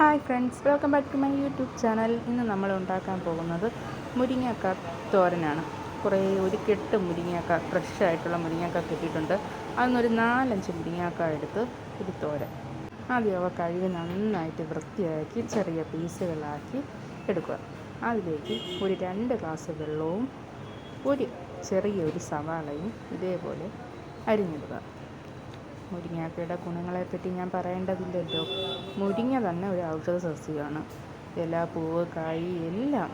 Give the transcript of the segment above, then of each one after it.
Hi friends welcome back to my YouTube channel ഇന്ന് നമ്മൾ ഉണ്ടാക്കാൻ പോകുന്നത് മുരിങ്ങക്ക തോരനാണ്. കുറേ ഒരു കെട്ട് മുരിങ്ങക്ക ഫ്രഷ് ആയിട്ടുള്ള മുരിങ്ങക്ക കിട്ടിയിട്ടുണ്ട്. അതിനൊരു നാലഞ്ച് മുരിങ്ങക്ക എടുത്ത് ഒരു തോരൻ. ആദ്യം അവ കഴുകി നന്നായിട്ട് വൃത്തിയാക്കി ചെറിയ പീസുകളാക്കി എടുക്കുക. അതിലേക്ക് ഒരു രണ്ട് ഗ്ലാസ് വെള്ളവും ഒരു ചെറിയൊരു സവാളയും ഇതേപോലെ അരിഞ്ഞിടുക. മുരിങ്ങാക്കയുടെ ഗുണങ്ങളെപ്പറ്റി ഞാൻ പറയേണ്ടതില്ലല്ലോ. മുരിങ്ങ തന്നെ ഒരു ഔഷധ സസ്യമാണ് ഇല പൂവ് കായ് എല്ലാം.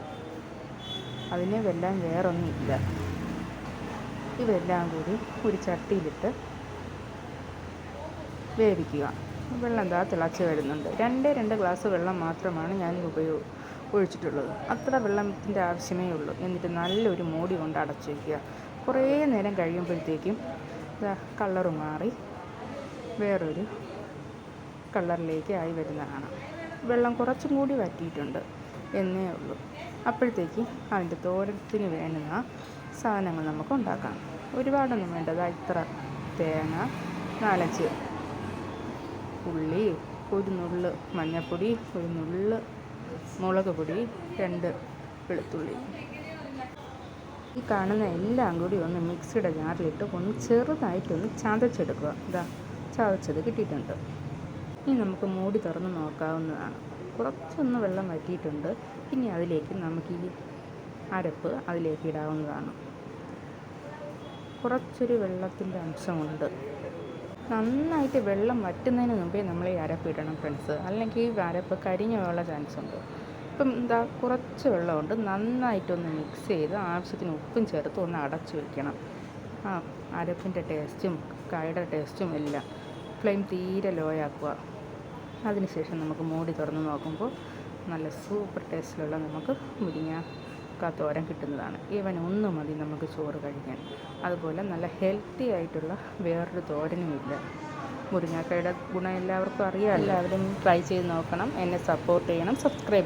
അതിനെ വെല്ലാൻ വേറൊന്നുമില്ല. ഇവയെല്ലാം കൂടി ഒരു ചട്ടിയിലിട്ട് വേവിക്കുക. വെള്ളം എന്താ തിളച്ച് വരുന്നുണ്ട്. രണ്ടേ രണ്ട് ഗ്ലാസ് വെള്ളം മാത്രമാണ് ഞാൻ ഉപയോഗ ഒഴിച്ചിട്ടുള്ളത്. അത്ര വെള്ളത്തിന്റെ ആവശ്യമേ ഉള്ളൂ. എന്നിട്ട് നല്ലൊരു മൂടി കൊണ്ട് അടച്ചു വയ്ക്കുക കുറേ നേരം കഴിയുമ്പോഴത്തേക്കും കളറ് മാറി വേറൊരു കളറിലേക്ക് ആയി വരുന്നതാണ്. വെള്ളം കുറച്ചും കൂടി വറ്റിയിട്ടുണ്ട് എന്നേ ഉള്ളൂ. അപ്പോഴത്തേക്ക് അതിന്റെ തോരത്തിന് വേണ്ടുന്ന സാധനങ്ങൾ നമുക്ക് ഉണ്ടാക്കാം. ഒരുപാടൊന്നും വേണ്ടത്. ഇത്ര തേങ്ങ നാലഞ്ച് ഉള്ളി ഒരു നുള്ള് മഞ്ഞൾപ്പൊടി ഒരു നുള്ള് മുളക് പൊടി രണ്ട് വെളുത്തുള്ളി. ഈ കാണുന്ന എല്ലാം കൂടി ഒന്ന് മിക്സിയുടെ ജാറിലിട്ട് ഒന്ന് ചെറുതായിട്ടൊന്ന് ചതച്ചെടുക്കുക. ഇതാ ചതച്ചത് കിട്ടിയിട്ടുണ്ട്. ഇനി നമുക്ക് മൂടി തുറന്ന് നോക്കാവുന്നതാണ്. കുറച്ചൊന്ന് വെള്ളം വറ്റിയിട്ടുണ്ട്. ഇനി അതിലേക്ക് നമുക്ക് ഈ അരപ്പ് അതിലേക്ക് ഇടാവുന്നതാണ്. കുറച്ചൊരു വെള്ളത്തിന്റെ അംശമുണ്ട്. നന്നായിട്ട് വെള്ളം വറ്റുന്നതിന് മുമ്പേ നമ്മൾ ഈ അരപ്പ് ഇടണം ഫ്രണ്ട്സ് അല്ലെങ്കിൽ ഈ അരപ്പ് കരിഞ്ഞു പോകാനുള്ള ചാൻസ് ഉണ്ട്. ഇപ്പം എന്താ കുറച്ച് വെള്ളമുണ്ട്. നന്നായിട്ടൊന്ന് മിക്സ് ചെയ്ത് ആവശ്യത്തിന് ഉപ്പും ചേർത്ത് ഒന്ന് അടച്ചു വയ്ക്കണം ആ അരപ്പിന്റെ ടേസ്റ്റും കായുടെ ടേസ്റ്റും എല്ലാം ഫ്ലെയിം തീരെ ലോ ആക്കുക. അതിനുശേഷം നമുക്ക് മൂടി തുറന്ന് നോക്കുമ്പോൾ നല്ല സൂപ്പർ ടേസ്റ്റിലുള്ള നമുക്ക് മുരിങ്ങ തോരൻ കിട്ടുന്നതാണ്. ഈവൻ ഒന്ന് മതി നമുക്ക് ചോറ് കഴിക്കാൻ. അതുപോലെ നല്ല ഹെൽത്തി ആയിട്ടുള്ള വേറൊരു തോരനുമില്ല മുരിങ്ങാക്കയുടെ ഗുണം എല്ലാവർക്കും അറിയാം എല്ലാവരും ട്രൈ ചെയ്ത് നോക്കണം. എന്നെ സപ്പോർട്ട് ചെയ്യണം. സബ്സ്ക്രൈബ്